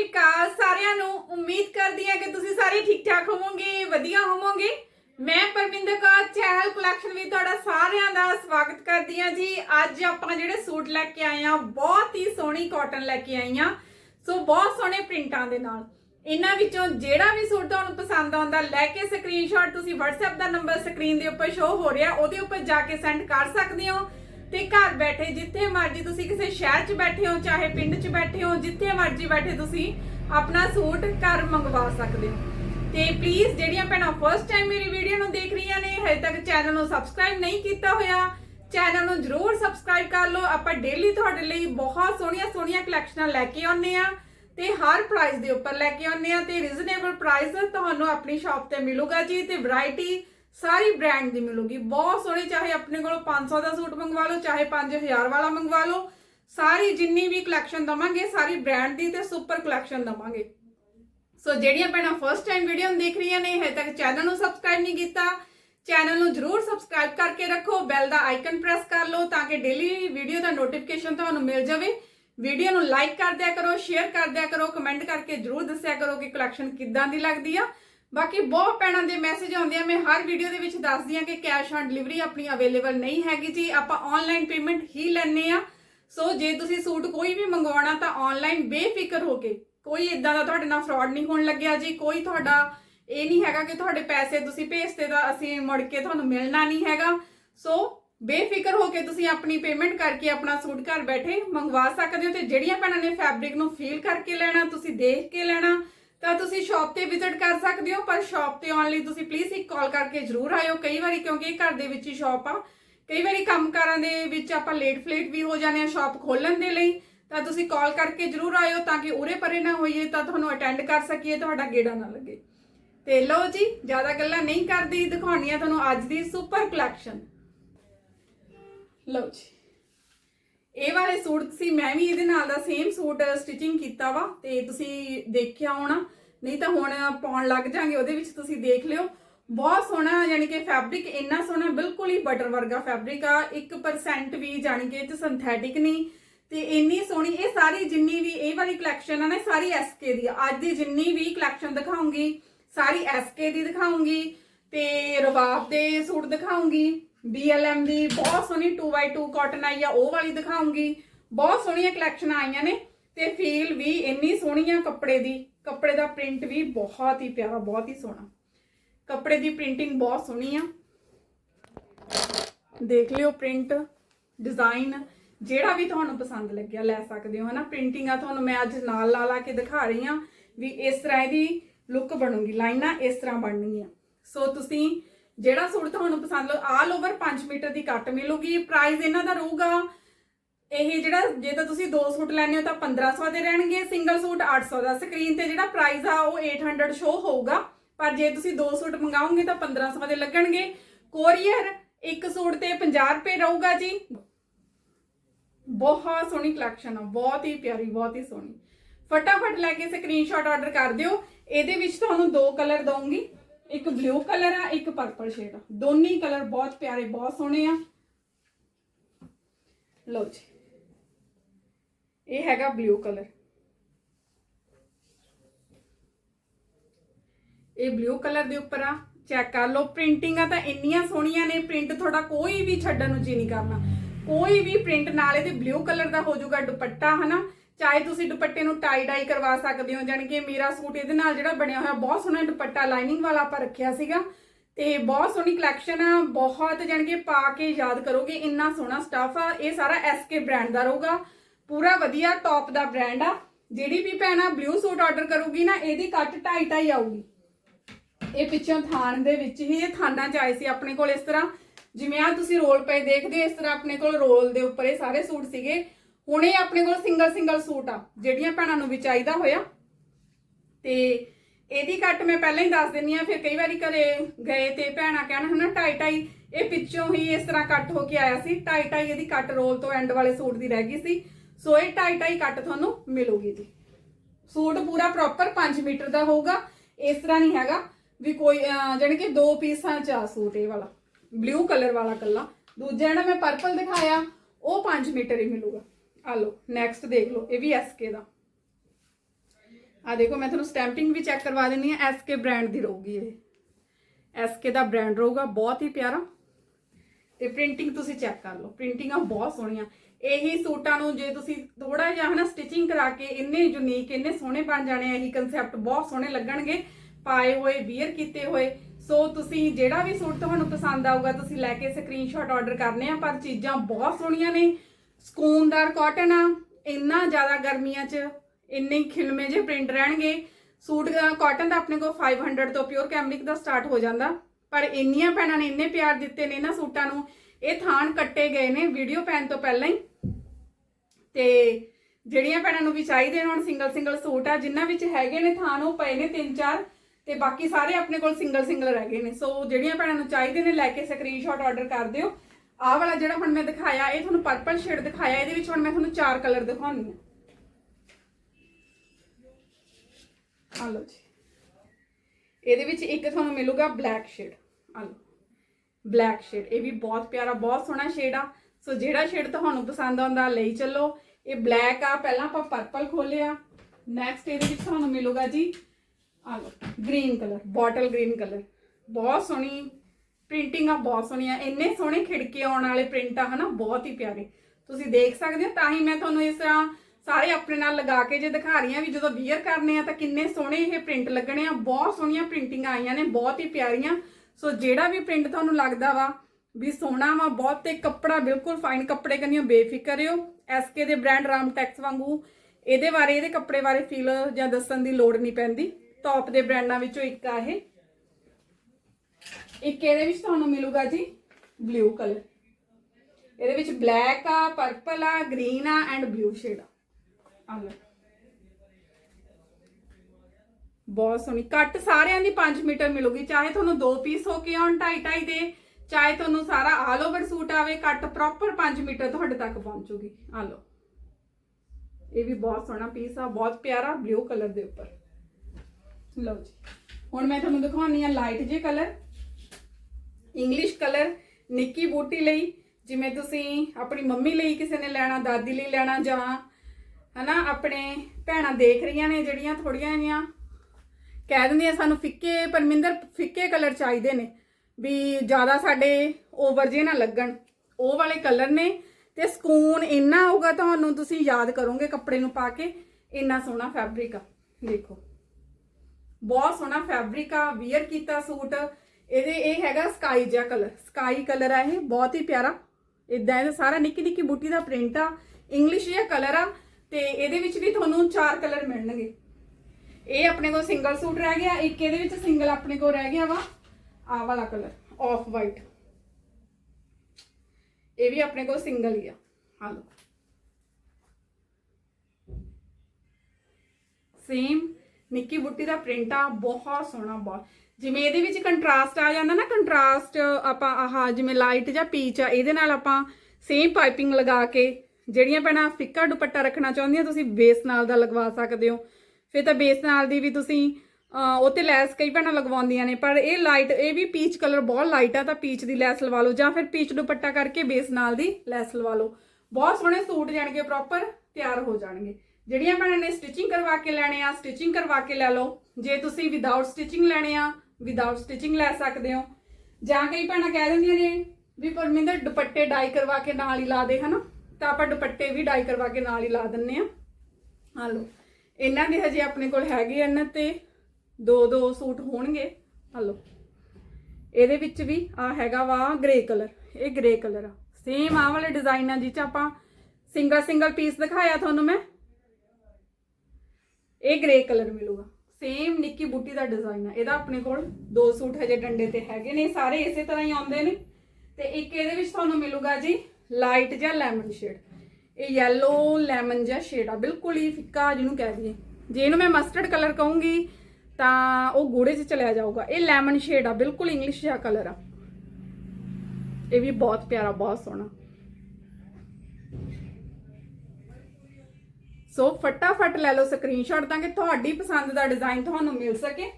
ਸ਼੍ਰੀ ਅਕਾਲ ਸਾਰਿਆਂ ਨੂੰ ਉਮੀਦ ਕਰਦੀ ਹਾਂ ਕਿ ਤੁਸੀਂ ਸਾਰੇ ਠੀਕ ਠਾਕ ਹੋਵੋਗੇ, ਵਧੀਆ ਹੋਵੋਗੇ। ਮੈਂ ਪਰਮਿੰਦਰ ਕੌਰ, ਚਹਿਲ ਕਲੈਕਸ਼ਨ ਵਿੱਚ ਤੁਹਾਡਾ ਸਾਰਿਆਂ ਦਾ ਸਵਾਗਤ ਕਰਦੀ ਹਾਂ ਜੀ। ਅੱਜ ਆਪਾਂ ਜਿਹੜੇ ਸੂਟ ਲੈ ਕੇ ਆਏ ਆ ਬਹੁਤ ਹੀ ਸੋਹਣੀ ਕਾਟਨ ਲੈ ਕੇ ਆਈ ਆ ਸੋ ਬਹੁਤ ਸੋਹਣੇ ਪ੍ਰਿੰਟਾਂ ਦੇ ਨਾਲ। ਇਹਨਾਂ ਵਿੱਚੋਂ ਜਿਹੜਾ ਵੀ ਸੂਟ ਤੁਹਾਨੂੰ ਪਸੰਦ ਆਉਂਦਾ, ਲੈ ਕੇ ਸਕਰੀਨਸ਼ਾਟ ਤੁਸੀਂ WhatsApp ਦਾ ਨੰਬਰ ਸਕਰੀਨ ਦੇ ਉੱਪਰ ਸ਼ੋ ਹੋ ਰਿਹਾ, ਉਹਦੇ ਉੱਪਰ ਜਾ ਕੇ ਸੈਂਡ ਕਰ ਸਕਦੇ ਹੋ। ਤੇ ਘਰ ਬੈਠੇ ਜਿੱਥੇ ਮਰਜ਼ੀ ਤੁਸੀਂ ਕਿਸੇ ਸ਼ਹਿਰ 'ਚ ਬੈਠੇ ਹੋ, ਚਾਹੇ ਪਿੰਡ 'ਚ ਬੈਠੇ ਹੋ, ਜਿੱਥੇ ਮਰਜ਼ੀ ਬੈਠੇ ਤੁਸੀਂ ਆਪਣਾ ਸੂਟ ਘਰ ਮੰਗਵਾ ਸਕਦੇ ਹੋ। ਤੇ ਪਲੀਜ਼ ਜਿਹੜੀਆਂ ਭੈਣਾਂ ਫਰਸਟ ਟਾਈਮ ਮੇਰੀ ਵੀਡੀਓ ਨੂੰ ਦੇਖ ਰਹੀਆਂ ਨੇ, ਹਜੇ ਤੱਕ ਚੈਨਲ ਨੂੰ ਸਬਸਕ੍ਰਾਈਬ ਨਹੀਂ ਕੀਤਾ ਹੋਇਆ ਚੈਨਲ ਨੂੰ ਜਰੂਰ ਸਬਸਕ੍ਰਾਈਬ ਕਰ ਲਓ। ਆਪਾਂ ਡੇਲੀ ਤੁਹਾਡੇ ਲਈ ਬਹੁਤ ਸੋਹਣੀਆਂ ਸੋਹਣੀਆਂ ਕਲੈਕਸ਼ਨਾਂ ਲੈ ਕੇ ਆਉਂਦੇ ਆ ਤੇ ਹਰ ਪ੍ਰਾਈਸ ਦੇ ਉੱਪਰ ਲੈ ਕੇ ਆਉਂਦੇ ਆ ਤੇ ਰੀਜ਼ਨੇਬਲ ਪ੍ਰਾਈਸ ਤੁਹਾਨੂੰ ਆਪਣੀ ਸ਼ਾਪ ਤੇ ਮਿਲੂਗਾ ਜੀ ਤੇ ਵੈਰਾਈਟੀ ਸਾਰੀ ਬ੍ਰਾਂਡ ਦੀ ਮਿਲੂਗੀ। ਬਹੁਤ ਸੋਹਣੀ, ਚਾਹੇ ਆਪਣੇ ਕੋਲੋਂ 500 ਦਾ ਸੂਟ ਮੰਗਵਾ ਲਓ, ਚਾਹੇ 5000 ਵਾਲਾ ਮੰਗਵਾ ਲਓ, ਸਾਰੀ ਜਿੰਨੀ ਵੀ ਕਲੈਕਸ਼ਨ ਦਵਾਂਗੇ, ਸਾਰੀ ਬ੍ਰਾਂਡ ਦੀ ਤੇ ਸੁਪਰ ਕਲੈਕਸ਼ਨ ਦਵਾਂਗੇ। ਸੋ ਜਿਹੜੀਆਂ ਭੈਣਾਂ ਫਰਸਟ ਟਾਈਮ ਵੀਡੀਓ ਨੂੰ ਦੇਖ ਰਹੀਆਂ ਨੇ, ਹਜੇ ਤੱਕ ਚੈਨਲ ਨੂੰ ਸਬਸਕ੍ਰਾਈਬ ਨਹੀਂ ਕੀਤਾ ਚੈਨਲ ਨੂੰ ਜਰੂਰ ਸਬਸਕ੍ਰਾਈਬ ਕਰਕੇ ਰੱਖੋ ਬੈਲ ਦਾ ਆਈਕਨ ਪ੍ਰੈਸ ਕਰ ਲਓ, ਤਾਂ ਕਿ ਡੇਲੀ ਵੀਡੀਓ ਦਾ ਨੋਟੀਫਿਕੇਸ਼ਨ ਤੁਹਾਨੂੰ ਮਿਲ ਜਾਵੇ। ਵੀਡੀਓ ਨੂੰ ਲਾਈਕ ਕਰ ਦਿਆ ਕਰੋ ਸ਼ੇਅਰ ਕਰ ਦਿਆ ਕਰੋ ਕਮੈਂਟ ਕਰਕੇ ਜਰੂਰ ਦੱਸਿਆ ਕਰੋ ਕਿ ਕਲੈਕਸ਼ਨ ਕਿੱਦਾਂ ਦੀ ਲੱਗਦੀ ਆ। ਬਾਕੀ ਬਹੁਤ ਭੈਣਾਂ ਦੇ ਮੈਸੇਜ ਆਉਂਦੇ ਆ, ਮੈਂ ਹਰ ਵੀਡੀਓ ਦੇ ਵਿੱਚ ਦੱਸਦੀ ਆ ਕਿ ਕੈਸ਼ ਔਨ ਡਿਲੀਵਰੀ ਆਪਣੀ ਅਵੇਲੇਬਲ ਨਹੀਂ ਹੈਗੀ ਜੀ, ਆਪਾਂ ਆਨਲਾਈਨ ਪੇਮੈਂਟ ਹੀ ਲੈਣੇ ਆ ਸੋ ਜੇ ਤੁਸੀਂ ਸੂਟ ਕੋਈ ਵੀ ਮੰਗਵਾਉਣਾ ਤਾਂ ਆਨਲਾਈਨ ਬੇਫਿਕਰ ਹੋ ਕੇ, ਕੋਈ ਇਦਾਂ ਦਾ ਤੁਹਾਡੇ ਨਾਲ ਫਰਾਡ ਨਹੀਂ ਹੋਣ ਲੱਗਿਆ ਜੀ, ਕੋਈ ਤੁਹਾਡਾ ਇਹ ਨਹੀਂ ਹੈਗਾ ਕਿ ਤੁਹਾਡੇ ਪੈਸੇ ਤੁਸੀਂ ਭੇਜਤੇ ਤਾਂ ਅਸੀਂ ਮੁੜ ਕੇ ਤੁਹਾਨੂੰ ਮਿਲਣਾ ਨਹੀਂ ਹੈਗਾ। ਸੋ ਬੇਫਿਕਰ ਹੋ ਕੇ ਤੁਸੀਂ ਆਪਣੀ ਪੇਮੈਂਟ ਕਰਕੇ ਆਪਣਾ ਸੂਟ ਘਰ ਬੈਠੇ ਮੰਗਵਾ ਸਕਦੇ ਹੋ ਤੇ ਜਿਹੜੀਆਂ ਭੈਣਾਂ ਨੇ ਫੈਬਰਿਕ ਨੂੰ ਫੀਲ ਕਰਕੇ ਲੈਣਾ, ਤੁਸੀਂ ਦੇਖ ਕੇ ਲੈਣਾ। ਤਾਂ ਤੁਸੀਂ ਸ਼ਾਪ ਤੇ ਵਿਜ਼ਿਟ ਕਰ ਸਕਦੇ ਹੋ, ਪਰ ਸ਼ਾਪ ਤੇ ਆਉਣ ਲਈ ਤੁਸੀਂ ਪਲੀਜ਼ ਇੱਕ ਕਾਲ ਕਰਕੇ ਜਰੂਰ ਆਇਓ। ਕਈ ਵਾਰੀ ਕਿਉਂਕਿ ਘਰ ਦੇ ਵਿੱਚ ਹੀ ਸ਼ਾਪ ਆ। ਕਈ ਵਾਰੀ ਕੰਮਕਾਰਾਂ ਦੇ ਵਿੱਚ ਆਪਾਂ ਲੇਟ ਫਲੇਟ ਵੀ ਹੋ ਜਾਂਦੇ ਆ ਸ਼ਾਪ ਖੋਲਣ ਦੇ ਲਈ। ਤਾਂ ਤੁਸੀਂ ਕਾਲ ਕਰਕੇ ਜਰੂਰ ਆਇਓ ਤਾਂ ਕਿ ਉਰੇ ਪਰੇ ਨਾ ਹੋਈਏ, ਤਾਂ ਤੁਹਾਨੂੰ ਅਟੈਂਡ ਕਰ ਸਕੀਏ, ਤੁਹਾਡਾ ਗੇੜਾ ਨਾ ਲੱਗੇ। ਤੇ ਲਓ ਜੀ, ਜ਼ਿਆਦਾ ਗੱਲਾਂ ਨਹੀਂ ਕਰਦੀ, ਦਿਖਾਉਣੀ ਆ ਤੁਹਾਨੂੰ ਅੱਜ ਦੀ ਸੁਪਰ ਕਲੈਕਸ਼ਨ ਲਓ ਜੀ। ਇਹ ਵਾਲੇ ਸੂਟ ਸੀ ਮੈਂ ਵੀ ਇਹਦੇ ਨਾਲ ਦਾ ਸੇਮ ਸੂਟ ਸਟਿਚਿੰਗ ਕੀਤਾ ਵਾ, ਤੇ ਤੁਸੀਂ ਦੇਖਿਆ ਹੋਣਾ। ਨਹੀਂ ਤਾਂ ਹੁਣ ਪਾਉਣ ਲੱਗ ਜਾਾਂਗੇ, ਉਹਦੇ ਵਿੱਚ ਤੁਸੀਂ ਦੇਖ ਲਿਓ। ਬਹੁਤ ਸੋਹਣਾ, ਯਾਨੀ ਕਿ ਫੈਬਰਿਕ ਇੰਨਾ ਸੋਹਣਾ, ਬਿਲਕੁਲ ਹੀ ਬਟਰ ਵਰਗਾ ਫੈਬਰਿਕ ਆ। 1% ਵੀ ਯਾਨੀ ਕਿ ਇਹ ਚ ਸਿੰਥੈਟਿਕ ਨਹੀਂ। ਤੇ ਇੰਨੀ ਸੋਹਣੀ, ਇਹ ਸਾਰੀ ਜਿੰਨੀ ਵੀ, ਇਹ ਵਾਲੀ ਕਲੈਕਸ਼ਨ ਆ ਨਾ, ਇਹ ਸਾਰੀ ਐਸਕੇ ਦੀ ਆ। ਅੱਜ ਦੀ ਜਿੰਨੀ ਵੀ ਕਲੈਕਸ਼ਨ ਦਿਖਾਉਂਗੀ, ਸਾਰੀ ਐਸਕੇ ਦੀ ਦਿਖਾਉਂਗੀ, ਤੇ ਰਵਾਬ ਦੇ ਸੂਟ ਦਿਖਾਉਂਗੀ। BLM ਦੀ ਬਹੁਤ ਸੋਹਣੀ 2x2 ਕਾਟਨ ਆਈ ਆ, ਉਹ ਵਾਲੀ ਦਿਖਾਉਂਗੀ। ਬਹੁਤ ਸੋਹਣੀਆਂ ਕਲੈਕਸ਼ਨ ਆਈਆਂ ਨੇ ਤੇ ਫੀਲ ਵੀ ਇੰਨੀ ਸੋਹਣੀ ਆ ਕੱਪੜੇ ਦੀ। ਕੱਪੜੇ ਦਾ ਪ੍ਰਿੰਟ ਵੀ ਬਹੁਤ ਹੀ ਪਿਆਰਾ, ਬਹੁਤ ਹੀ ਸੋਹਣਾ। ਕੱਪੜੇ ਦੀ ਪ੍ਰਿੰਟਿੰਗ ਬਹੁਤ ਸੋਹਣੀ ਆ। ਦੇਖ ਲਿਓ ਪ੍ਰਿੰਟ ਡਿਜ਼ਾਈਨ ਜਿਹੜਾ ਵੀ ਤੁਹਾਨੂੰ ਪਸੰਦ ਲੱਗਿਆ ਲੈ ਸਕਦੇ ਹੋ, ਹਨਾ? ਪ੍ਰਿੰਟਿੰਗ ਆ ਤੁਹਾਨੂੰ ਮੈਂ ਅੱਜ ਨਾਲ ਲਾ ਲਾ ਕੇ ਦਿਖਾ ਰਹੀ ਆ ਵੀ ਇਸ ਤਰ੍ਹਾਂ ਇਹਦੀ ਲੁੱਕ ਬਣੂਗੀ, ਲਾਈਨਾਂ ਇਸ ਤਰ੍ਹਾਂ ਬਣਨਗੀਆਂ ਸੋ ਤੁਸੀਂ ਜਿਹੜਾ ਸੂਟ ਤੁਹਾਨੂੰ ਪਸੰਦ ਲੋ ਆਲ ਓਵਰ 5 ਮੀਟਰ ਦੀ ਕੱਟ ਮਿਲੂਗੀ। ਪ੍ਰਾਈਸ ਇਹਨਾਂ ਦਾ ਰਹੂਗਾ, ਇਹ ਜਿਹੜਾ, ਜੇ ਤਾਂ ਤੁਸੀਂ ਦੋ ਸੂਟ ਲੈਣੇ ਹੋ ਤਾਂ 1500 ਦੇ ਰਹਿਣਗੇ ਸਿੰਗਲ ਸੂਟ 800 ਦਾ। ਸਕਰੀਨ ਤੇ ਜਿਹੜਾ ਪ੍ਰਾਈਸ ਆ, ਉਹ 800 ਸ਼ੋ ਹੋਊਗਾ। ਪਰ ਜੇ ਤੁਸੀਂ ਦੋ ਸੂਟ ਮੰਗਾਓਗੇ ਤਾਂ 1500 ਦੇ ਲੱਗਣਗੇ। ਕੋਰੀਅਰ ਇੱਕ ਸੂਟ ਤੇ 50 ਰੁਪਏ ਰਹੂਗਾ ਜੀ। ਬਹੁਤ ਸੋਹਣੀ ਕਲੈਕਸ਼ਨ ਆ, ਬਹੁਤ ਹੀ ਪਿਆਰੀ, ਬਹੁਤ ਹੀ ਸੋਹਣੀ। ਫਟਾਫਟ ਲੈ ਕੇ ਸਕਰੀਨਸ਼ਾਟ ਆਰਡਰ ਕਰ ਦਿਓ। ਇਹਦੇ ਵਿੱਚ ਤੁਹਾਨੂੰ ਦੋ ਕਲਰ ਦਊਂਗੀ। ਇੱਕ ਬਲੂ ਕਲਰ ਆ, ਇੱਕ ਪਰਪਲ ਸ਼ੇਡ ਆ। ਦੋਨੇ ਕਲਰ ਬਹੁਤ ਪਿਆਰੇ, ਬਹੁਤ ਸੋਹਣੇ ਆ। ਲਓ ਜੀ। ਇਹ ਹੈਗਾ ਬਲੂ ਕਲਰ ਇਹ ਬਲੂ ਕਲਰ ਦੇ ਉੱਪਰ ਆ। ਚੈੱਕ ਕਰ ਲਓ ਪ੍ਰਿੰਟਿੰਗਾਂ ਤਾਂ ਇੰਨੀਆਂ ਸੋਹਣੀਆਂ ਨੇ ਪ੍ਰਿੰਟ ਤੁਹਾਡਾ ਕੋਈ ਵੀ ਛੱਡਣ ਨੂੰ ਜੀ ਨਹੀਂ ਕਰਨਾ। ਕੋਈ ਵੀ ਪ੍ਰਿੰਟ ਨਾਲ ਇਹਦੇ ਬਲੂ ਕਲਰ ਦਾ ਹੋ ਜਾਊਗਾ ਦੁਪੱਟਾ, ਹਨਾ? ਚਾਹੇ ਤੁਸੀਂ ਦੁਪੱਟੇ ਨੂੰ ਟਾਈ ਡਾਈ ਕਰਵਾ ਸਕਦੇ ਹੋ, ਜਾਣੀ ਮੇਰਾ ਸੂਟ ਇਹਦੇ ਨਾਲ ਜਿਹੜਾ ਬਣਿਆ ਹੋਇਆ ਬਹੁਤ ਸੋਹਣਾ ਦੁਪੱਟਾ ਲਾਈਨਿੰਗ ਵਾਲਾ ਆਪਾਂ ਰੱਖਿਆ ਸੀਗਾ। ਤੇ ਬਹੁਤ ਸੋਹਣੀ ਕਲੈਕਸ਼ਨ ਆ, ਬਹੁਤ ਜਾਣੀ ਪਾ ਕੇ ਯਾਦ ਕਰੋਗੇ, ਇੰਨਾ ਸੋਹਣਾ ਸਟਾਫ ਆ, ਇਹ ਸਾਰਾ ਐਸਕੇ ਬ੍ਰਾਂਡ ਦਾ ਰਹੂਗਾ। ਪੂਰਾ ਵਧੀਆ ਟੌਪ ਦਾ ਬ੍ਰਾਂਡ ਆ। ਜਿਹੜੀ ਵੀ ਭੈਣਾ ਬਲੂ ਸੂਟ ਆਰਡਰ ਕਰੂਗੀ ਨਾ, ਇਹਦੀ ਕੱਟ ਢਾਈ ਢਾਈ ਆਊਗੀ। ਇਹ ਪਿੱਛੋਂ ਥਾਨ ਦੇ ਵਿੱਚ ਹੀ ਇਹ ਥਾਨਾਂ ਚ ਆਏ ਸੀ ਆਪਣੇ ਕੋਲ ਇਸ ਤਰ੍ਹਾਂ। ਜਿਵੇਂ ਆ ਤੁਸੀਂ ਰੋਲ ਪਏ ਦੇਖਦੇ ਹੋ, ਇਸ ਤਰ੍ਹਾਂ ਆਪਣੇ ਕੋਲ ਰੋਲ ਦੇ ਉੱਪਰ ਇਹ ਸਾਰੇ ਸੂਟ ਸੀਗੇ। ਹੁਣ ਇਹ ਆਪਣੇ ਕੋਲ ਸਿੰਗਲ ਸਿੰਗਲ ਸੂਟ ਆ ਜਿਹੜੀਆਂ ਭੈਣਾਂ ਨੂੰ ਵੀ ਚਾਹੀਦਾ ਹੋਇਆ। ਤੇ ਇਹਦੀ ਕੱਟ ਮੈਂ ਪਹਿਲਾਂ ਹੀ ਦੱਸ ਦਿੰਨੀ ਆ ਫਿਰ ਕਈ ਵਾਰੀ ਘਰੇ ਗਏ ਤੇ ਭੈਣਾਂ ਕਹਿਣ ਹਨਾ ਢਾਈ ਢਾਈ ਇਹ ਪਿੱਛੋਂ ਹੀ ਇਸ ਤਰ੍ਹਾਂ ਕੱਟ ਹੋ ਕੇ ਆਇਆ ਸੀ। ਢਾਈ ਢਾਈ ਇਹਦੀ ਕੱਟ ਰੋਲ ਤੋਂ ਐਂਡ ਵਾਲੇ ਸੂਟ ਦੀ ਰਹਿ ਗਈ ਸੀ। ਸੋ ਇਹ ਢਾਈ ਢਾਈ ਕੱਟ ਤੁਹਾਨੂੰ ਮਿਲੂਗੀ ਜੀ ਸੂਟ ਪੂਰਾ ਪ੍ਰੋਪਰ 5 ਮੀਟਰ ਦਾ ਹੋਊਗਾ। ਇਸ ਤਰ੍ਹਾਂ ਨਹੀਂ ਹੈਗਾ ਵੀ ਕੋਈ ਅਹ, ਜਾਣੀ ਕਿ ਦੋ ਪੀਸਾਂ ਚ ਆ ਸੂਟ ਇਹ ਵਾਲਾ। ਬਲੂ ਕਲਰ ਵਾਲਾ ਕੱਲਾ। ਦੂਜਾ ਜਿਹੜਾ ਮੈਂ ਪਰਪਲ ਦਿਖਾਇਆ ਉਹ 5 ਮੀਟਰ ਹੀ ਮਿਲੂਗਾ। ਆ ਲਓ ਨੈਕਸਟ ਦੇਖ ਲਓ, ਇਹ ਵੀ ਐਸਕੇ ਦਾ। ਆ ਦੇਖੋ, ਮੈਂ ਤੁਹਾਨੂੰ ਸਟੈਂਪਿੰਗ ਵੀ ਚੈੱਕ ਕਰਵਾ ਦਿੰਨੀ ਆ ਐਸਕੇ ਬ੍ਰਾਂਡ ਦੀ ਰਹੂਗੀ ਇਹ। ਐਸਕੇ ਦਾ ਬ੍ਰਾਂਡ ਰਹੂਗਾ, ਬਹੁਤ ਹੀ ਪਿਆਰਾ। ਤੇ ਪ੍ਰਿੰਟਿੰਗ ਤੁਸੀਂ ਚੈੱਕ ਕਰ ਲਓ ਪ੍ਰਿੰਟਿੰਗਾਂ ਬਹੁਤ ਸੋਹਣੀਆਂ। ਇਹੀ ਸੂਟਾਂ ਨੂੰ ਜੇ ਤੁਸੀਂ ਥੋੜਾ ਜਿਹਾ ਹਨਾ ਸਟਿਚਿੰਗ ਕਰਾ ਕੇ ਇੰਨੇ ਯੂਨੀਕ ਇੰਨੇ ਸੋਹਣੇ ਬਣ ਜਾਣੇ ਆ, ਇਹੀ ਕਨਸੈਪਟ ਬਹੁਤ ਸੋਹਣੇ ਲੱਗਣਗੇ। ਪਾਏ ਹੋਏ ਵੀਅਰ ਕੀਤੇ ਹੋਏ। ਸੋ ਤੁਸੀਂ ਜਿਹੜਾ ਵੀ ਸੂਟ ਤੁਹਾਨੂੰ ਪਸੰਦ ਆਊਗਾ, ਤੁਸੀਂ ਲੈ ਕੇ ਸਕਰੀਨਸ਼ਾਟ ਆਰਡਰ ਕਰਨੇ ਆ, ਪਰ ਚੀਜ਼ਾਂ ਬਹੁਤ ਸੋਹਣੀਆਂ ਨੇ। ਸਕੂਨਦਾਰ ਕਾਟਨ ਆ ਇੰਨਾ ਜ਼ਿਆਦਾ ਗਰਮੀਆਂ 'ਚ, ਇੰਨੇ ਖਿਲਮੇ ਜਿਹੇ ਪ੍ਰਿੰਟ ਰਹਿਣਗੇ। ਸੂਟ ਕਾਟਨ ਦਾ ਆਪਣੇ ਕੋਲ 500 ਤੋਂ ਪਿਓਰ ਕੈਮਲਿਕ ਦਾ ਸਟਾਰਟ ਹੋ ਜਾਂਦਾ। ਪਰ ਇੰਨੀਆਂ ਭੈਣਾਂ ਨੇ ਇੰਨੇ ਪਿਆਰ ਦਿੱਤੇ ਨੇ ਇਹਨਾਂ ਸੂਟਾਂ ਨੂੰ, ਇਹ ਥਾਨ ਕੱਟੇ ਗਏ ਨੇ ਵੀਡੀਓ ਪੈਣ ਤੋਂ ਪਹਿਲਾਂ ਹੀ। ਤੇ ਜਿਹੜੀਆਂ ਭੈਣਾਂ ਨੂੰ ਵੀ ਚਾਹੀਦੇ ਨੇ ਹੁਣ ਸਿੰਗਲ ਸਿੰਗਲ ਸੂਟ ਆ, ਜਿਨ੍ਹਾਂ ਵਿੱਚ ਹੈਗੇ ਨੇ ਥਾਨ ਉਹ ਪਏ ਨੇ ਤਿੰਨ ਚਾਰ, ਤੇ ਬਾਕੀ ਸਾਰੇ ਆਪਣੇ ਕੋਲ ਸਿੰਗਲ ਸਿੰਗਲ ਰਹਿ ਗਏ ਨੇ। ਸੋ ਜਿਹੜੀਆਂ ਭੈਣਾਂ ਨੂੰ ਚਾਹੀਦੇ ਨੇ, ਲੈ ਕੇ ਸਕਰੀਨਸ਼ਾਟ ਆਰਡਰ ਕਰ ਦਿਓ। ਆਹ ਵਾਲਾ ਜਿਹੜਾ ਹੁਣ ਮੈਂ ਦਿਖਾਇਆ, ਇਹ ਤੁਹਾਨੂੰ ਪਰਪਲ ਸ਼ੇਡ ਦਿਖਾਇਆ, ਇਹਦੇ ਵਿੱਚ ਹੁਣ ਮੈਂ ਤੁਹਾਨੂੰ ਚਾਰ ਕਲਰ ਦਿਖਾਉਣੀ ਆ। ਆ ਲਓ ਜੀ। ਇਹਦੇ ਵਿੱਚ ਇੱਕ ਤੁਹਾਨੂੰ ਮਿਲੂਗਾ ਬਲੈਕ ਸ਼ੇਡ ਆ ਲਓ। ਬਲੈਕ ਸ਼ੇਡ ਇਹ ਵੀ ਬਹੁਤ ਪਿਆਰਾ, ਬਹੁਤ ਸੋਹਣਾ ਸ਼ੇਡ ਆ। ਸੋ ਜਿਹੜਾ ਸ਼ੇਡ ਤੁਹਾਨੂੰ ਪਸੰਦ ਆਉਂਦਾ, ਲਈ ਚੱਲੋ। ਇਹ ਬਲੈਕ ਆ, ਪਹਿਲਾਂ ਆਪਾਂ ਪਰਪਲ ਖੋਲਿਆ। ਨੈਕਸਟ ਇਹਦੇ ਵਿੱਚ ਤੁਹਾਨੂੰ ਮਿਲੂਗਾ ਜੀ ਆ ਲਓ green colour bottle green colour ਬਹੁਤ ਸੋਹਣੀ ਪ੍ਰਿੰਟਿੰਗ ਆ ਬਹੁਤ ਸੋਹਣੀਆਂ, ਇੰਨੇ ਸੋਹਣੇ ਖਿੜਕੇ ਆਉਣ ਵਾਲੇ ਪ੍ਰਿੰਟ ਆ, ਹਨਾ? ਬਹੁਤ ਹੀ ਪਿਆਰੇ। ਤੁਸੀਂ ਦੇਖ ਸਕਦੇ ਹੋ, ਤਾਂ ਹੀ ਮੈਂ ਤੁਹਾਨੂੰ ਇਸ ਤਰ੍ਹਾਂ ਸਾਰੇ ਆਪਣੇ ਨਾਲ ਲਗਾ ਕੇ ਜੇ ਦਿਖਾ ਰਹੀ ਹਾਂ ਵੀ ਜਦੋਂ ਵੀਅਰ ਕਰਨੇ ਆ ਤਾਂ ਕਿੰਨੇ ਸੋਹਣੇ ਇਹ ਪ੍ਰਿੰਟ ਲੱਗਣੇ ਆ। ਬਹੁਤ ਸੋਹਣੀਆਂ ਪ੍ਰਿੰਟਿੰਗਾਂ ਆਈਆਂ ਨੇ, ਬਹੁਤ ਹੀ ਪਿਆਰੀਆਂ। ਸੋ ਜਿਹੜਾ ਵੀ ਪ੍ਰਿੰਟ ਤੁਹਾਨੂੰ ਲੱਗਦਾ ਵਾ ਵੀ ਸੋਹਣਾ ਵਾ ਬਹੁਤ ਤੇ ਕੱਪੜਾ ਬਿਲਕੁਲ ਫਾਈਨ ਕੱਪੜੇ ਕੰਨੀਓ, ਬੇਫਿਕਰ ਰਿਓ। ਐਸਕੇ ਦੇ ਬ੍ਰਾਂਡ ਰਾਮਟੈਕਸ ਵਾਂਗੂ। ਇਹਦੇ ਬਾਰੇ, ਇਹਦੇ ਕੱਪੜੇ ਬਾਰੇ ਫੀਲ ਜਾਂ ਦੱਸਣ ਦੀ ਲੋੜ ਨਹੀਂ ਪੈਂਦੀ। ਟੌਪ ਦੇ ਬ੍ਰਾਂਡਾਂ ਵਿੱਚੋਂ ਇੱਕ ਆ ਇਹ। ਇੱਕ ਇਹਦੇ ਵਿੱਚ ਤੁਹਾਨੂੰ ਮਿਲੂਗਾ ਜੀ ਬਲੂ ਕਲਰ ਇਹਦੇ ਵਿੱਚ ਬਲੈਕ ਆ ਪਰਪਲ ਆ ਗ੍ਰੀਨ ਆ ਐਂਡ ਬਲੂ ਸ਼ੇਡ ਆ। ਲਓ। ਬਹੁਤ ਸੋਹਣੀ। ਕੱਟ ਸਾਰਿਆਂ ਦੀ 5 ਮੀਟਰ ਮਿਲੂਗੀ। ਚਾਹੇ ਤੁਹਾਨੂੰ ਦੋ ਪੀਸ ਹੋ ਕੇ ਆਉਣ 2.5 2.5 ਦੇ, ਚਾਹੇ ਤੁਹਾਨੂੰ ਸਾਰਾ ਆਲ ਓਵਰ ਸੂਟ ਆਵੇ ਕੱਟ ਪ੍ਰੋਪਰ 5 ਮੀਟਰ ਤੁਹਾਡੇ ਤੱਕ ਪਹੁੰਚੂਗੀ। ਆ ਲਓ। ਇਹ ਵੀ ਬਹੁਤ ਸੋਹਣਾ ਪੀਸ ਆ, ਬਹੁਤ ਪਿਆਰਾ ਬਲੂ ਕਲਰ ਦੇ ਉੱਪਰ। ਲਓ ਜੀ। ਹੁਣ ਮੈਂ ਤੁਹਾਨੂੰ ਦਿਖਾਉਣੀ ਆ ਲਾਈਟ ਜੇ ਕਲਰ ਇੰਗਲਿਸ਼ ਕਲਰ ਨਿੱਕੀ ਬੂਟੀ ਲਈ, ਜਿਵੇਂ ਤੁਸੀਂ ਆਪਣੀ ਮੰਮੀ ਲਈ ਕਿਸੇ ਨੇ ਲੈਣਾ, ਦਾਦੀ ਲਈ ਲੈਣਾ, ਜਾਂ ਹਨਾ, ਆਪਣੇ ਭੈਣਾਂ ਦੇਖ ਰਹੀਆਂ ਨੇ, ਜਿਹੜੀਆਂ ਥੋੜੀਆਂ ਜੀਆਂ ਕਹਿ ਦਿੰਦੀਆਂ ਸਾਨੂੰ ਫਿੱਕੇ, ਪਰਮਿੰਦਰ, ਫਿੱਕੇ ਕਲਰ ਚਾਹੀਦੇ ਨੇ, ਵੀ ਜ਼ਿਆਦਾ ਸਾਡੇ ਓਵਰ ਜੇ ਨਾ ਲੱਗਣ। ਉਹ ਵਾਲੇ ਕਲਰ ਨੇ, ਤੇ ਸਕੂਨ ਇੰਨਾ ਆਊਗਾ ਤੁਹਾਨੂੰ, ਤੁਸੀਂ ਯਾਦ ਕਰੋਗੇ ਕੱਪੜੇ ਨੂੰ ਪਾ ਕੇ, ਇੰਨਾ ਸੋਹਣਾ ਫੈਬਰਿਕ ਆ। ਦੇਖੋ, ਬਹੁਤ ਸੋਹਣਾ ਫੈਬਰਿਕ ਆ ਵੀਅਰ ਕੀਤਾ ਸੂਟ ਇਹਦੇ ਇਹ ਹੈਗਾ ਸਕਾਈ ਜਿਹਾ ਕਲਰ ਸਕਾਈ ਕਲਰ ਆ ਇਹ, ਬਹੁਤ ਹੀ ਪਿਆਰਾ। ਇਦਾਂ ਇਹਦਾ ਸਾਰਾ ਨਿੱਕੀ ਨਿੱਕੀ ਬੂਟੀ ਦਾ ਪ੍ਰਿੰਟ ਆ। ਇੰਗਲਿਸ਼ ਜਿਹਾ ਕਲਰ ਆ ਤੇ ਇਹਦੇ ਵਿੱਚ ਵੀ ਤੁਹਾਨੂੰ ਚਾਰ ਕਲਰ ਮਿਲਣਗੇ। ਇਹ ਆਪਣੇ ਕੋਲ ਸਿੰਗਲ ਸੂਟ ਰਹਿ ਗਿਆ, ਇੱਕ ਇਹਦੇ ਵਿੱਚ ਸਿੰਗਲ ਆਪਣੇ ਕੋਲ ਰਹਿ ਗਿਆ ਵਾ। ਆ ਵਾਲਾ ਕਲਰ ਆਫ ਵਾਈਟ ਇਹ ਵੀ ਆਪਣੇ ਕੋਲ ਸਿੰਗਲ ਹੀ ਆ। ਆ ਲਓ। ਸੇਮ ਨਿੱਕੀ ਬੁੱਟੀ ਦਾ ਪ੍ਰਿੰਟ ਆ, ਬਹੁਤ ਸੋਹਣਾ, ਬਹੁਤ। ਜਿਵੇਂ ਇਹਦੇ ਵਿੱਚ ਕੰਟਰਾਸਟ ਆ ਜਾਂਦਾ ਨਾ ਕੰਟਰਾਸਟ ਆਪਾਂ ਆਹ ਜਿਵੇਂ ਲਾਈਟ ਜਾਂ ਪੀਚ ਆ ਇਹਦੇ ਨਾਲ ਆਪਾਂ ਸੇਮ ਪਾਈਪਿੰਗ ਲਗਾ ਕੇ ਜਿਹੜੀਆਂ ਭੈਣਾਂ ਫਿੱਕਾ ਦੁਪੱਟਾ ਰੱਖਣਾ ਚਾਹੁੰਦੀਆਂ ਤੁਸੀਂ ਬੇਸ ਨਾਲ ਦਾ ਲਗਵਾ ਸਕਦੇ ਹੋ। ਫਿਰ ਤਾਂ ਬੇਸ ਨਾਲ ਦੀ ਵੀ ਤੁਸੀਂ ਅਹ, ਉਹ ਤੇ ਲੈਸ ਕਈ ਭੈਣਾਂ ਲਗਵਾਉਂਦੀਆਂ ਨੇ ਪਰ ਇਹ ਲਾਈਟ ਇਹ ਵੀ ਪੀਚ ਕਲਰ ਬਹੁਤ ਲਾਈਟ ਆ ਤਾਂ ਪੀਚ ਦੀ ਲੈਸ ਲਵਾ ਲਓ ਜਾਂ ਫਿਰ ਪੀਚ ਦੁਪੱਟਾ ਕਰਕੇ ਬੇਸ ਨਾਲ ਦੀ ਲੈਸ ਲਵਾ ਲਓ। ਬਹੁਤ ਸੋਹਣੇ ਸੂਟ ਜਾਣਗੇ ਪ੍ਰੋਪਰ ਤਿਆਰ ਹੋ ਜਾਣਗੇ। ਜਿਹੜੀਆਂ ਭੈਣਾਂ ਨੇ ਸਟਿਚਿੰਗ ਕਰਵਾ ਕੇ ਲੈਣੇ ਆ ਸਟਿਚਿੰਗ ਕਰਵਾ ਕੇ ਲੈ ਲਓ। ਜੇ ਤੁਸੀਂ ਵਿਦਆਊਟ ਸਟਿਚਿੰਗ ਲੈਣੇ ਆ ਵਿਦਆਊਟ ਸਟਿਚਿੰਗ ਲੈ ਸਕਦੇ ਹੋ। ਜਾਂ ਕਈ ਭੈਣਾਂ ਕਹਿ ਦਿੰਦੀਆਂ ਨੇ ਵੀ ਪਰਮਿੰਦਰ, ਦੁਪੱਟੇ ਡਾਈ ਕਰਵਾ ਕੇ ਨਾਲ ਹੀ ਲਾ ਦੇ, ਹਨਾ? ਤਾਂ ਆਪਾਂ ਦੁਪੱਟੇ ਵੀ ਡਾਈ ਕਰਵਾ ਕੇ ਨਾਲ ਹੀ ਲਾ ਦਿੰਨੇ ਆ ਆ ਲਓ, ਇਹਨਾਂ ਦੇ ਹਜੇ ਆਪਣੇ ਕੋਲ ਹੈਗੇ ਆ ਇਹਨਾਂ ਤੇ ਦੋ ਦੋ ਸੂਟ ਹੋਣਗੇ। ਆ ਲਓ, ਇਹਦੇ ਵਿੱਚ ਵੀ ਆ ਹੈਗਾ ਵਾ ਗ੍ਰੇ ਕਲਰ ਇਹ ਗ੍ਰੇ ਕਲਰ ਆ। ਸੇਮ ਆ ਵਾਲੇ ਡਿਜ਼ਾਈਨ ਆ ਜਿਹ ਚ ਆਪਾਂ ਸਿੰਗਲ ਸਿੰਗਲ ਪੀਸ ਦਿਖਾਇਆ ਤੁਹਾਨੂੰ ਮੈਂ। ਇਹ ਗ੍ਰੇ ਕਲਰ ਮਿਲੂਗਾ। ਸੇਮ ਨਿੱਕੀ ਬੂਟੀ ਦਾ ਡਿਜ਼ਾਈਨ ਆ। ਇਹਦਾ ਆਪਣੇ ਕੋਲ ਦੋ ਸੂਟ ਹਜੇ ਡੰਡੇ ਤੇ ਹੈਗੇ ਨੇ, ਸਾਰੇ ਇਸੇ ਤਰ੍ਹਾਂ ਹੀ ਆਉਂਦੇ ਨੇ। ਤੇ ਇੱਕ ਇਹਦੇ ਵਿੱਚ ਤੁਹਾਨੂੰ ਮਿਲੂਗਾ ਜੀ ਲਾਈਟ ਜਾਂ ਲੈਮਨ ਸ਼ੇਡ ਇਹ ਯੈਲੋ ਲੈਮਨ ਜਾਂ ਸ਼ੇਡ ਆ। ਬਿਲਕੁਲ ਹੀ ਫਿੱਕਾ ਜਿਹਨੂੰ ਕਹਿ ਦਈਏ। ਜੇ ਇਹਨੂੰ ਮੈਂ ਮਸਟਰਡ ਕਲਰ ਕਹੂੰਗੀ, ਤਾਂ ਉਹ ਗੂੜੇ 'ਚ ਚਲਿਆ ਜਾਊਗਾ। ਇਹ ਲੈਮਨ ਸ਼ੇਡ ਆ, ਬਿਲਕੁਲ ਇੰਗਲਿਸ਼ ਜਿਹਾ ਕਲਰ ਆ। ਇਹ ਵੀ ਬਹੁਤ ਪਿਆਰਾ, ਬਹੁਤ ਸੋਹਣਾ। ਸੋ ਫਟਾਫਟ ਲੈ ਲਓ ਸਕਰੀਨਸ਼ਾਟ ਤਾਂ ਕਿ ਤੁਹਾਡੀ ਪਸੰਦ ਦਾ ਡਿਜ਼ਾਈਨ ਤੁਹਾਨੂੰ ਮਿਲ ਸਕੇ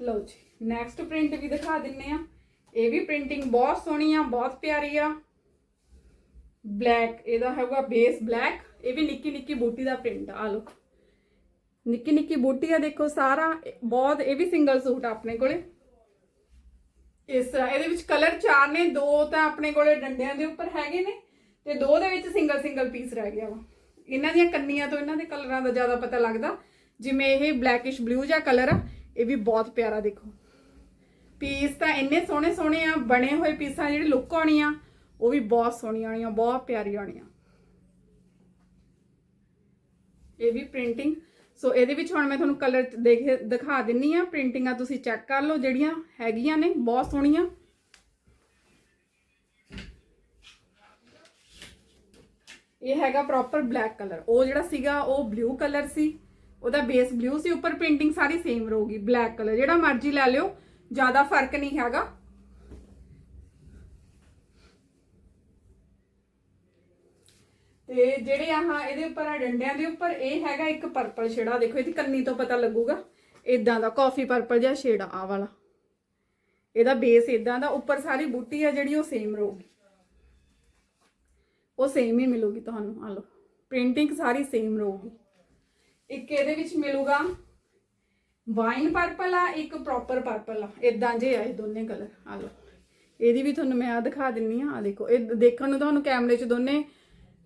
ਲਓ ਜੀ ਨੈਕਸਟ ਪ੍ਰਿੰਟ ਵੀ ਦਿਖਾ ਦਿੰਨੇ ਆ ਇਹ ਵੀ ਪ੍ਰਿੰਟਿੰਗ ਬਹੁਤ ਸੋਹਣੀ ਆ ਬਹੁਤ ਪਿਆਰੀ ਆ ਬਲੈਕ ਇਹਦਾ ਹੈਗਾ ਬੇਸ ਬਲੈਕ ਇਹ ਵੀ ਨਿੱਕੀ ਨਿੱਕੀ ਬੂਟੀ ਦਾ ਪ੍ਰਿੰਟ ਆ ਲਓ ਨਿੱਕੀ ਨਿੱਕੀ ਬੂਟੀ ਆ ਦੇਖੋ ਸਾਰਾ ਬਹੁਤ ਇਹ ਵੀ ਸਿੰਗਲ ਸੂਟ ਆ ਆਪਣੇ ਕੋਲੇ ਇਸ ਤਰ੍ਹਾਂ। ਇਹਦੇ ਵਿੱਚ ਕਲਰ ਚਾਰ ਨੇ, ਦੋ ਤਾਂ ਆਪਣੇ ਕੋਲੇ ਡੰਡਿਆਂ ਦੇ ਉੱਪਰ ਹੈਗੇ ਨੇ ਤੇ ਦੋ ਦੇ ਵਿੱਚ ਸਿੰਗਲ ਸਿੰਗਲ ਪੀਸ ਰਹਿ ਗਿਆ ਵਾ। ਇਹਨਾਂ ਦੀਆਂ ਕੰਨੀਆਂ ਤੋਂ ਇਹਨਾਂ ਦੇ ਕਲਰਾਂ ਦਾ ਜ਼ਿਆਦਾ ਪਤਾ ਲੱਗਦਾ। ਜਿਵੇਂ ਇਹ ਬਲੈਕਿਸ਼ ਬਲੂ ਜਿਹਾ ਕਲਰ ਆ, ਇਹ ਵੀ ਬਹੁਤ ਪਿਆਰਾ ਦੇਖੋ। ਪੀਸ ਤਾਂ ਇੰਨੇ ਸੋਹਣੇ ਸੋਹਣੇ ਆ, ਬਣੇ ਹੋਏ ਪੀਸਾਂ ਜਿਹੜੀ ਲੁੱਕ ਆਉਣੀ ਆ, ਉਹ ਵੀ ਬਹੁਤ ਸੋਹਣੀਆਂ ਆਉਣੀਆਂ, ਬਹੁਤ ਪਿਆਰੀ ਆਉਣੀ ਆ ਇਹ ਵੀ ਪ੍ਰਿੰਟਿੰਗ ਸੋ ਇਹਦੇ ਵਿੱਚ ਹੁਣ ਮੈਂ ਤੁਹਾਨੂੰ ਕਲਰ ਦੇਖ ਦਿਖਾ ਦਿੰਨੀ ਆ। ਪ੍ਰਿੰਟਿੰਗਾਂ ਤੁਸੀਂ ਚੈੱਕ ਕਰ ਲਓ, ਜਿਹੜੀਆਂ ਹੈਗੀਆਂ ਨੇ, ਬਹੁਤ ਸੋਹਣੀਆਂ। ਇਹ ਹੈਗਾ ਪ੍ਰੋਪਰ ਬਲੈਕ ਕਲਰ ਉਹ ਜਿਹੜਾ ਸੀਗਾ, ਉਹ ਬਲੂ ਕਲਰ ਸੀ। ਉਹਦਾ ਬੇਸ ਬਲੂ ਸੀ। ਉੱਪਰ ਪ੍ਰਿੰਟਿੰਗ ਸਾਰੀ ਸੇਮ ਰਹੂਗੀ। ਬਲੈਕ ਕਲਰ ਜਿਹੜਾ ਮਰਜ਼ੀ ਲੈ ਲਿਓ, ਜ਼ਿਆਦਾ ਫ਼ਰਕ ਨਹੀਂ ਹੈਗਾ। ਤੇ ਜਿਹੜੇ ਆਹ ਇਹਦੇ ਉੱਪਰ ਆ ਡੰਡਿਆਂ ਦੇ ਉੱਪਰ, ਇਹ ਹੈਗਾ ਇੱਕ ਪਰਪਲ ਸ਼ੇਡਾ ਦੇਖੋ, ਇਹਦੀ ਕੰਨੀ ਤੋਂ ਪਤਾ ਲੱਗੂਗਾ। ਇਦਾਂ ਦਾ ਕਾਫੀ ਪਰਪਲ ਜਿਹਾ ਸ਼ੇਡ ਆ ਵਾਲਾ। ਇਹਦਾ ਬੇਸ ਇਦਾਂ ਦਾ, ਉੱਪਰ ਸਾਰੀ ਬੂਟੀ ਆ ਜਿਹੜੀ, ਉਹ ਸੇਮ ਰਹੂਗੀ। ਉਹ ਸੇਮ ਹੀ ਮਿਲੂਗੀ ਤੁਹਾਨੂੰ ਆ ਲਓ। ਪ੍ਰਿੰਟਿੰਗ ਸਾਰੀ ਸੇਮ ਰਹੂਗੀ। ਇੱਕ ਇਹਦੇ ਵਿੱਚ ਮਿਲੂਗਾ ਵਾਈਨ ਪਰਪਲ ਆ, ਇੱਕ ਪ੍ਰੋਪਰ ਪਰਪਲ ਆ। ਇਦਾਂ ਜੇ ਆ ਇਹ ਦੋਨੇ ਕਲਰ ਆ ਲਓ। ਇਹਦੀ ਵੀ ਤੁਹਾਨੂੰ ਮੈਂ ਆ ਦਿਖਾ ਦਿੰਨੀ ਆ ਆ ਦੇਖੋ। ਇਹ ਦੇਖਣ ਨੂੰ ਤੁਹਾਨੂੰ ਕੈਮਰੇ 'ਚ ਦੋਨੇ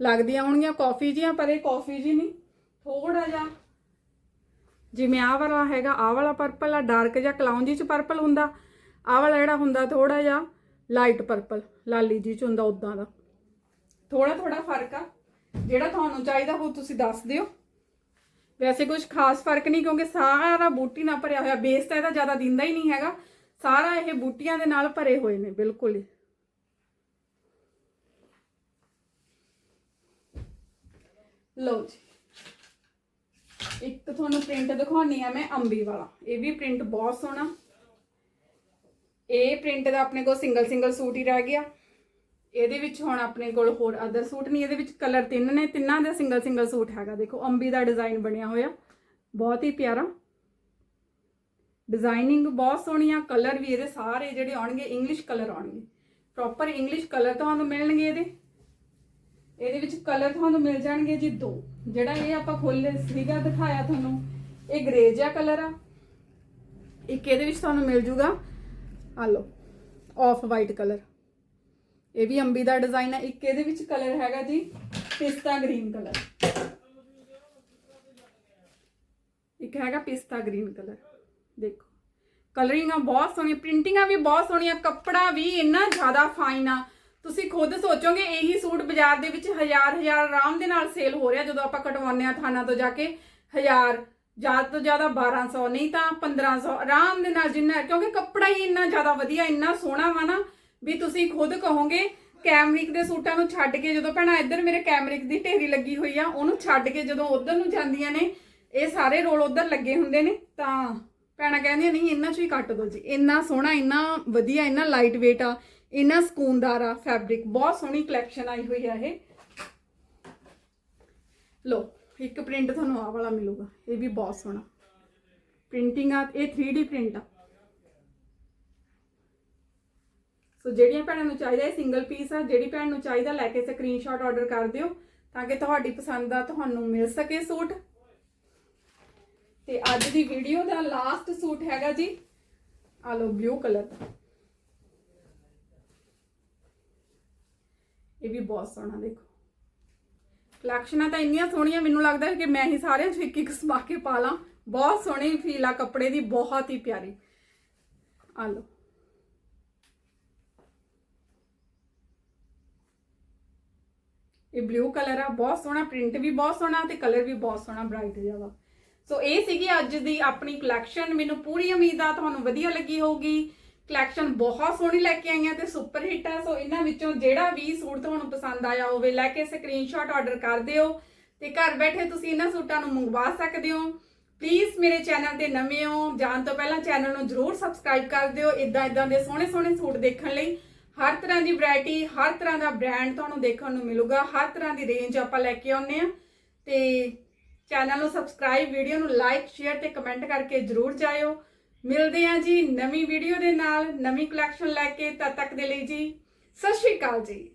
ਲੱਗਦੀਆਂ ਹੋਣਗੀਆਂ ਕਾਫੀ ਜੀਆਂ ਪਰ ਇਹ ਕਾਫੀ ਜੀ ਨਹੀਂ। ਥੋੜਾ ਜਿਹਾ ਜਿਵੇਂ ਆਹ ਵਾਲਾ ਹੈਗਾ, ਆਹ ਵਾਲਾ ਪਰਪਲ ਆ ਡਾਰਕ ਜਿਹਾ ਕਲਾਉਂਜੀ 'ਚ ਪਰਪਲ ਹੁੰਦਾ। ਆਹ ਵਾਲਾ ਜਿਹੜਾ ਹੁੰਦਾ ਥੋੜਾ ਜਿਹਾ ਲਾਈਟ ਪਰਪਲ ਲਾਲੀ ਜੀ 'ਚ ਹੁੰਦਾ ਉਦਾਂ ਦਾ। ਥੋੜਾ ਥੋੜਾ ਫ਼ਰਕ ਆ। ਜਿਹੜਾ ਤੁਹਾਨੂੰ ਚਾਹੀਦਾ ਉਹ ਤੁਸੀਂ ਦੱਸ ਦਿਓ। ਵੈਸੇ ਕੁਝ ਖਾਸ ਫ਼ਰਕ ਨਹੀਂ, ਕਿਉਂਕਿ ਸਾਰਾ ਬੂਟੀ ਨਾਲ ਭਰਿਆ ਹੋਇਆ ਬੇਸ ਤਾਂ ਇਹਦਾ ਜ਼ਿਆਦਾ ਦਿੰਦਾ ਹੀ ਨਹੀਂ ਹੈਗਾ। ਸਾਰਾ ਇਹ ਬੂਟੀਆਂ ਦੇ ਨਾਲ ਭਰੇ ਹੋਏ ਨੇ, ਬਿਲਕੁਲ ਲਓ ਜੀ। ਇੱਕ ਤੁਹਾਨੂੰ ਪ੍ਰਿੰਟ ਦਿਖਾਉਣੀ ਆ ਮੈਂ ਅੰਬੀ ਵਾਲਾ। ਇਹ ਵੀ ਪ੍ਰਿੰਟ ਬਹੁਤ ਸੋਹਣਾ। ਇਹ ਪ੍ਰਿੰਟ ਦਾ ਆਪਣੇ ਕੋਲ ਸਿੰਗਲ ਸਿੰਗਲ ਸੂਟ ਹੀ ਰਹਿ ਗਿਆ। ਇਹਦੇ ਵਿੱਚ ਹੁਣ ਆਪਣੇ ਕੋਲ ਹੋਰ ਅਦਰ ਸੂਟ ਨਹੀਂ, ਇਹਦੇ ਵਿੱਚ ਕਲਰ ਤਿੰਨ ਨੇ, ਤਿੰਨਾਂ ਦਾ ਸਿੰਗਲ ਸਿੰਗਲ ਸੂਟ ਹੈਗਾ। ਦੇਖੋ, ਅੰਬੀ ਦਾ ਡਿਜ਼ਾਈਨ ਬਣਿਆ ਹੋਇਆ। ਬਹੁਤ ਹੀ ਪਿਆਰਾ। ਡਿਜ਼ਾਈਨਿੰਗ ਬਹੁਤ ਸੋਹਣੀ ਆ। ਕਲਰ ਵੀ ਇਹਦੇ ਸਾਰੇ ਜਿਹੜੇ ਆਉਣਗੇ ਇੰਗਲਿਸ਼ ਕਲਰ ਆਉਣਗੇ। ਪ੍ਰੋਪਰ ਇੰਗਲਿਸ਼ ਕਲਰ ਤੁਹਾਨੂੰ ਮਿਲਣਗੇ ਇਹਦੇ। ਇਹਦੇ ਵਿੱਚ ਕਲਰ ਤੁਹਾਨੂੰ ਮਿਲ ਜਾਣਗੇ ਜੀ ਦੋ। ਜਿਹੜਾ ਇਹ ਆਪਾਂ ਖੋਲੇ ਸੀਗਾ, ਦਿਖਾਇਆ ਤੁਹਾਨੂੰ। ਇਹ ਗ੍ਰੇ ਜਿਹਾ ਕਲਰ ਆ। ਇੱਕ ਇਹਦੇ ਵਿੱਚ ਤੁਹਾਨੂੰ ਮਿਲ ਜੂਗਾ। ਆ ਲਓ ਆਫ ਵਾਈਟ ਕਲਰ ਇਹ ਵੀ ਅੰਬੀ ਦਾ ਡਿਜ਼ਾਈਨ ਹੈ ਇੱਕ ਇਹਦੇ ਵਿੱਚ ਕਲਰ ਹੈਗਾ ਜੀ, ਪਿਸਤਾ ਗ੍ਰੀਨ ਕਲਰ ਇੱਕ ਹੈਗਾ ਪਿਸਤਾ ਗ੍ਰੀਨ ਕਲਰ ਦੇਖੋ। ਕਲਰਿੰਗਾਂ ਬਹੁਤ ਸੋਹਣੀਆਂ ਪ੍ਰਿੰਟਿੰਗਾਂ ਵੀ ਬਹੁਤ ਸੋਹਣੀਆਂ, ਕੱਪੜਾ ਵੀ ਇੰਨਾ ਜ਼ਿਆਦਾ ਫਾਈਨ ਆ। ਤੁਸੀਂ ਖੁਦ ਸੋਚੋਗੇ ਇਹੀ ਸੂਟ ਬਾਜ਼ਾਰ ਦੇ ਵਿੱਚ ਹਜ਼ਾਰ ਹਜ਼ਾਰ ਆਰਾਮ ਦੇ ਨਾਲ ਸੇਲ ਹੋ ਰਿਹਾ ਜਦੋਂ ਆਪਾਂ ਕਟਵਾਉਂਦੇ ਆ ਥਾਣਾ ਤੋਂ ਜਾ ਕੇ। ਹਜ਼ਾਰ ਜ਼ਿਆਦਾ ਤੋਂ ਜ਼ਿਆਦਾ 1200 ਨਹੀਂ ਤਾਂ 1500 ਆਰਾਮ ਦੇ ਨਾਲ ਜਿੰਨਾ, ਕਿਉਂਕਿ ਕੱਪੜਾ ਹੀ ਇੰਨਾ ਜ਼ਿਆਦਾ ਵਧੀਆ, ਇੰਨਾ ਸੋਹਣਾ ਵਾ ਨਾ, ਵੀ ਤੁਸੀਂ ਖੁਦ ਕਹੋਗੇ, ਕੈਮਰਿਕ ਦੇ ਸੂਟਾਂ ਨੂੰ ਛੱਡ ਕੇ ਜਦੋਂ ਭੈਣਾ ਇੱਧਰ ਮੇਰੇ ਕੈਮਰਿਕ ਦੀ ਢੇਰੀ ਲੱਗੀ ਹੋਈ ਆ, ਉਹਨੂੰ ਛੱਡ ਕੇ ਜਦੋਂ ਉਧਰ ਨੂੰ ਜਾਂਦੀਆਂ ਨੇ, ਇਹ ਸਾਰੇ ਰੋਲ ਉਧਰ ਲੱਗੇ ਹੁੰਦੇ ਨੇ, ਤਾਂ ਭੈਣਾ ਕਹਿੰਦੀਆਂ, ਨਹੀਂ ਇਹਨਾਂ ਚੋਂ ਹੀ ਕੱਟ ਦੋ ਜੀ, ਇੰਨਾ ਸੋਹਣਾ, ਇੰਨਾ ਵਧੀਆ, ਇੰਨਾ ਲਾਈਟ weight ਆ। ਇੰਨਾ ਸਕੂਨਦਾਰ ਆ ਫੈਬਰਿਕ ਬਹੁਤ ਸੋਹਣੀ ਕਲੈਕਸ਼ਨ ਆਈ ਹੋਈ ਆ ਇਹ। ਲੋ ਇੱਕ ਪ੍ਰਿੰਟ ਤੁਹਾਨੂੰ ਆਹ ਵਾਲਾ ਮਿਲੂਗਾ, ਇਹ ਵੀ ਬਹੁਤ ਸੋਹਣਾ। ਪ੍ਰਿੰਟਿੰਗ ਆ, ਇਹ 3D ਪ੍ਰਿੰਟ ਆ। ਸੋ ਜਿਹੜੀਆਂ ਭੈਣਾਂ ਨੂੰ ਚਾਹੀਦਾ, ਇਹ ਸਿੰਗਲ ਪੀਸ ਆ, ਜਿਹੜੀ ਭੈਣ ਨੂੰ ਚਾਹੀਦਾ, ਲੈ ਕੇ ਸਕਰੀਨਸ਼ਾਟ ਆਰਡਰ ਕਰ ਦਿਓ, ਤਾਂ ਕਿ ਤੁਹਾਡੀ ਪਸੰਦ ਦਾ ਤੁਹਾਨੂੰ ਮਿਲ ਸਕੇ ਸੂਟ। ਤੇ ਅੱਜ ਦੀ ਵੀਡੀਓ ਦਾ ਲਾਸਟ ਸੂਟ ਹੈਗਾ ਜੀ ਆ ਲੋ ਬਲੂ ਕਲਰ ਇਹ ਵੀ ਬਹੁਤ ਸੋਹਣਾ, ਦੇਖੋ। ਕਲੈਕਸ਼ਨਾਂ ਤਾਂ ਇੰਨੀਆਂ ਸੋਹਣੀਆਂ, ਮੈਨੂੰ ਲੱਗਦਾ ਹੈ ਕਿ ਮੈਂ ਹੀ ਸਾਰਿਆਂ ਚ ਇੱਕ ਇੱਕ ਸਮਾ ਕੇ ਪਾ ਲਾਂ। ਬਹੁਤ ਸੋਹਣੀ ਫੀਲ ਆ ਕੱਪੜੇ ਦੀ, ਬਹੁਤ ਹੀ ਪਿਆਰੀ। ਆ ਲੋ ਇਹ ਬਲੂ ਕਲਰ ਆ, ਬਹੁਤ ਸੋਹਣਾ ਪ੍ਰਿੰਟ ਵੀ ਬਹੁਤ ਸੋਹਣਾ ਤੇ ਕਲਰ ਵੀ ਬਹੁਤ ਸੋਹਣਾ ਬ੍ਰਾਈਟ ਜਿਹਾ ਵਾ। ਸੋ ਇਹ ਸੀਗੀ ਅੱਜ ਦੀ ਆਪਣੀ ਕਲੈਕਸ਼ਨ ਮੈਨੂੰ ਪੂਰੀ ਉਮੀਦ ਆ, ਤੁਹਾਨੂੰ ਵਧੀਆ ਲੱਗੀ ਹੋਊਗੀ। ਕਲੈਕਸ਼ਨ ਬਹੁਤ ਸੋਹਣੀ ਲੈ ਕੇ ਆਈਆਂ ਤੇ ਸੁਪਰ ਹਿੱਟ ਆ। ਸੋ ਇਹਨਾਂ ਵਿੱਚੋਂ ਜਿਹੜਾ ਵੀ ਸੂਟ ਤੁਹਾਨੂੰ ਪਸੰਦ ਆਇਆ ਹੋਵੇ, ਲੈ ਕੇ ਸਕਰੀਨਸ਼ਾਟ ਆਰਡਰ ਕਰ ਦਿਓ ਤੇ ਘਰ ਬੈਠੇ ਤੁਸੀਂ ਇਹਨਾਂ ਸੂਟਾਂ ਨੂੰ ਮੰਗਵਾ ਸਕਦੇ ਹੋ। ਪਲੀਜ਼ ਮੇਰੇ ਚੈਨਲ ਤੇ ਨਵੇਂ ਹੋ, ਜਾਣ ਤੋਂ ਪਹਿਲਾਂ ਚੈਨਲ ਨੂੰ ਜਰੂਰ ਸਬਸਕ੍ਰਾਈਬ ਕਰ ਦਿਓ ਇਦਾਂ ਇਦਾਂ ਦੇ ਸੋਹਣੇ ਸੋਹਣੇ ਸੂਟ ਦੇਖਣ ਲਈ। ਹਰ ਤਰ੍ਹਾਂ ਦੀ ਵੈਰਾਈਟੀ ਹਰ ਤਰ੍ਹਾਂ ਦਾ ਬ੍ਰਾਂਡ ਤੁਹਾਨੂੰ ਦੇਖਣ ਨੂੰ ਮਿਲੂਗਾ। ਹਰ ਤਰ੍ਹਾਂ ਦੀ ਰੇਂਜ ਆਪਾਂ ਲੈ ਕੇ ਆਉਂਦੇ ਆ ਤੇ ਚੈਨਲ ਨੂੰ ਸਬਸਕ੍ਰਾਈਬ ਵੀਡੀਓ ਨੂੰ ਲਾਈਕ ਸ਼ੇਅਰ ਤੇ ਕਮੈਂਟ ਕਰਕੇ ਜਰੂਰ ਜਾਇਓ। ਮਿਲਦੇ ਹਾਂ ਜੀ ਨਵੀਂ ਵੀਡੀਓ ਦੇ ਨਾਲ, ਨਵੀਂ ਕਲੈਕਸ਼ਨ ਲੈ ਕੇ ਤਦ ਤੱਕ ਦੇ ਲਈ ਜੀ, ਸਤਿ ਸ਼੍ਰੀ ਅਕਾਲ ਜੀ।